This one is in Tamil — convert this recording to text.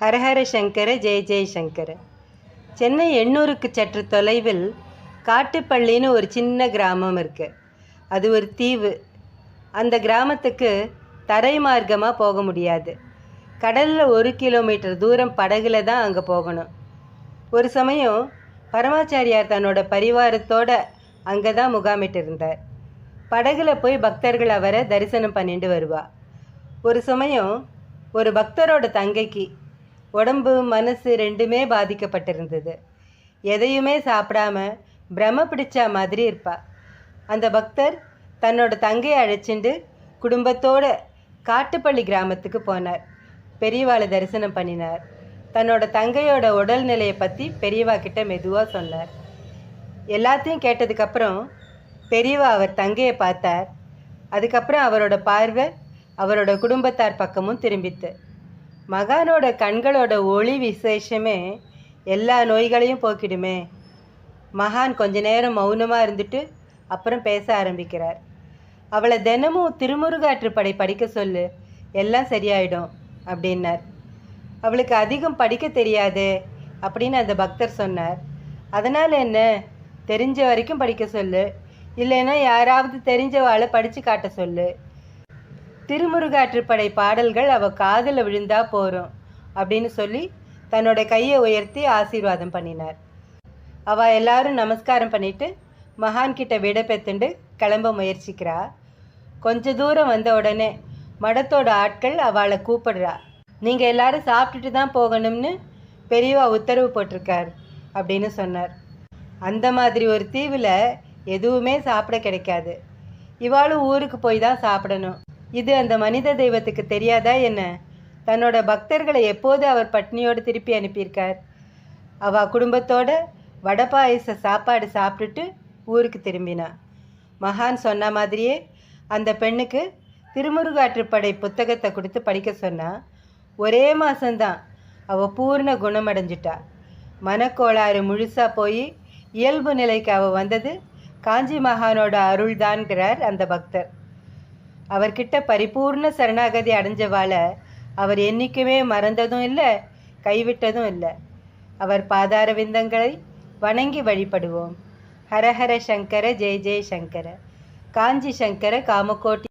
ஹரஹர சங்கர ஜெய ஜெய் சங்கர. சென்னை எண்ணூருக்கு சற்று தொலைவில் காட்டுப்பள்ளின்னு ஒரு சின்ன கிராமம் இருக்கு. அது ஒரு தீவு. அந்த கிராமத்துக்கு தரை மார்க்கமாக போக முடியாது. கடலில் ஒரு கிலோமீட்டர் தூரம் படகுல தான் அங்கே போகணும். ஒரு சமயம் பரமாச்சாரியார் தன்னோட பரிவாரத்தோட அங்கே தான் முகாமிட்டு இருந்தார். படகுல போய் பக்தர்கள் அவரை தரிசனம் பண்ணிட்டு வருவா. ஒரு சமயம் ஒரு பக்தரோட தங்கைக்கு உடம்பு மனசு ரெண்டுமே பாதிக்கப்பட்டிருந்தது. எதையுமே சாப்பிடாம பிரம பிடிச்ச மாதிரி இருப்பா. அந்த பக்தர் தன்னோட தங்கையை அழைச்சிண்டு குடும்பத்தோட காட்டுப்பள்ளி கிராமத்துக்கு போனார். பெரியவாளை தரிசனம் பண்ணினார். தன்னோட தங்கையோட உடல்நிலையை பற்றி பெரியவா கிட்ட மெதுவாக சொன்னார். எல்லாத்தையும் கேட்டதுக்கப்புறம் பெரியவா அவர் தங்கையை பார்த்தார். அதுக்கப்புறம் அவரோட பார்வை அவரோட குடும்பத்தார் பக்கமும் திரும்பித்து மகானோட கண்களோட ஒளி விசேஷமே எல்லா நோய்களையும் போக்கிடுமே. மகான் கொஞ்ச நேரம் மௌனமாக இருந்துட்டு அப்புறம் பேச ஆரம்பிக்கிறார். அவளை தினமும் திருமுருகாற்றுப்படை படிக்க சொல்லு எல்லாம் சரியாயிடும் அப்படின்னார். அவளுக்கு அதிகம் படிக்க தெரியாதே அப்படின்னு அந்த பக்தர் சொன்னார். அதனால் என்ன? தெரிஞ்ச வரைக்கும் படிக்க சொல்லு. இல்லைன்னா யாராவது தெரிஞ்சவாளை படித்து காட்ட சொல்லு. திருமுருகாற்றுப்படை பாடல்கள் அவ காதில் விழுந்தா போகிறோம் அப்படின்னு சொல்லி தன்னோட கையை உயர்த்தி ஆசீர்வாதம் பண்ணினார். அவ எல்லாரும் நமஸ்காரம் பண்ணிட்டு மகான் கிட்ட விட பெத்துண்டு கிளம்ப முயற்சிக்கிறா. கொஞ்ச தூரம் வந்த உடனே மடத்தோட ஆட்கள் அவளை கூப்பிடுறா. நீங்கள் எல்லாரும் சாப்பிட்டுட்டு தான் போகணும்னு பெரியவா உத்தரவு போட்டிருக்கார் அப்படின்னு சொன்னார். அந்த மாதிரி ஒரு தீவில் எதுவுமே சாப்பிட கிடைக்காது. இவாளும் ஊருக்கு போய் தான் சாப்பிடணும். இது அந்த மனித தெய்வத்துக்கு தெரியாதா என்ன? தன்னோட பக்தர்களை எப்போது அவர் பட்னியோடு திருப்பி அனுப்பியிருக்கார்? அவ குடும்பத்தோட வடை பாயச சாப்பாடு சாப்பிட்டுட்டு ஊருக்கு திரும்பினா. மகான் சொன்ன மாதிரியே அந்த பெண்ணுக்கு திருமுருகாற்றுப்படை புத்தகத்தை கொடுத்து படிக்க சொன்னா ஒரே மாதம்தான் அவள் பூர்ண குணமடைஞ்சிட்டா. மனக்கோளாறு முழுசாக போய் இயல்பு நிலைக்கு அவள் வந்தது காஞ்சி மகானோட அருள்தான்கிறார் அந்த பக்தர். அவர்கிட்ட பரிபூர்ண சரணாகதி அடைஞ்சவாளை அவர் என்றைக்குமே மறந்ததும் இல்லை கைவிட்டதும் இல்லை. அவர் பாதார விந்தங்களை வணங்கி வழிபடுவோம். ஹரஹர சங்கர ஜெய ஜெய சங்கர. காஞ்சி சங்கர காமகோட்டி